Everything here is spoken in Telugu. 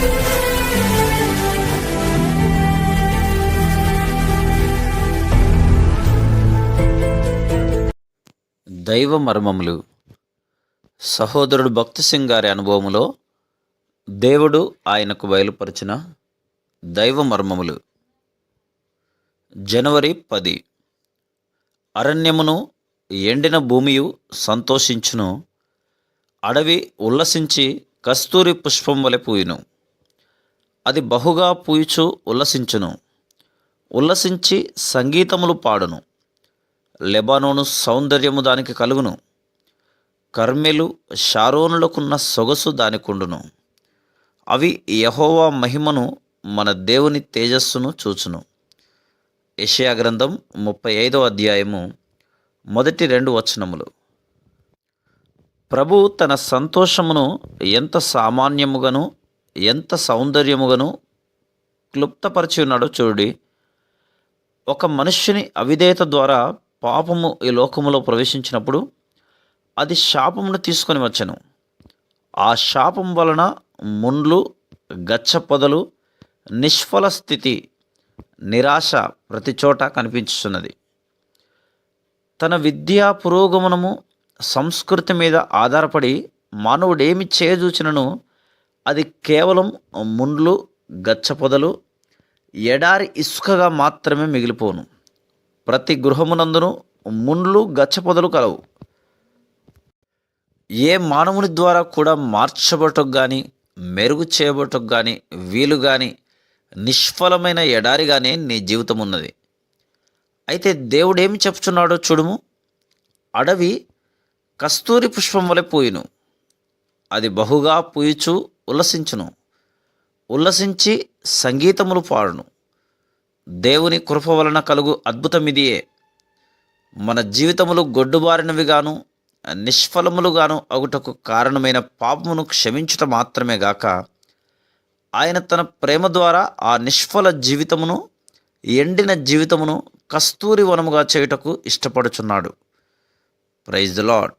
దైవ మర్మములు. సహోదరుడు భక్తి సింగ్ గారి అనుభవములో దేవుడు ఆయనకు బయలుపరిచిన దైవ మర్మములు. జనవరి పది. అరణ్యమును ఎండిన భూమియు సంతోషించును. అడవి ఉల్లసించి కస్తూరి పుష్పం వలె పూయును. అది బహుగా పూయిచు ఉల్లసించును. ఉల్లసించి సంగీతములు పాడును. లెబానోను సౌందర్యము దానికి కలుగును. కర్మెలు షారోనులకున్న సొగసు దానికుండును అవి యహోవా మహిమను మన దేవుని తేజస్సును చూచును. యషయా గ్రంథం ముప్పై ఐదో అధ్యాయము మొదటి రెండు వచనములు. ప్రభు తన సంతోషమును ఎంత సామాన్యముగాను ఎంత సౌందర్యముగాను క్లుప్తపరిచి ఉన్నాడో చూడి ఒక మనుష్యుని అవిధేయత ద్వారా పాపము ఈ లోకములో ప్రవేశించినప్పుడు అది శాపమును తీసుకొని వచ్చను. ఆ శాపం వలన ముండ్లు గచ్చ పొదలు నిష్ఫల స్థితి నిరాశ ప్రతి చోట కనిపించుతున్నది తన విద్యా పురోగమనము సంస్కృతి మీద ఆధారపడి మానవుడేమి చేయజూచినను అది కేవలం ముండ్లు గచ్చ పొదలు ఎడారి ఇసుకగా మాత్రమే మిగిలిపోను. ప్రతి గృహమునందును ముండ్లు గచ్చ పొదలు కలవు. ఏ మానవుని ద్వారా కూడా మార్చబటకు కానీ మెరుగు చేయబటకు కానీ వీలు కానీ నిష్ఫలమైన ఎడారిగానే నీ జీవితం ఉన్నది అయితే దేవుడేమి చెప్తున్నాడో చూడుము. అడవి కస్తూరి పుష్పం వలె పూయును. అది బహుగా పూయుచు ఉల్లసించును. ఉల్లసించి సంగీతములు పాడును. దేవుని కృప వలన కలుగు అద్భుతమిదియే. మన జీవితములు గొడ్డుబారినవిగాను నిష్ఫలములుగాను అగుటకు కారణమైన పాపమును క్షమించుట మాత్రమే గాక ఆయన తన ప్రేమ ద్వారా ఆ నిష్ఫల జీవితమును ఎండిన జీవితమును కస్తూరి వనముగా చేయుటకు ఇష్టపడుచున్నాడు. Praise the lord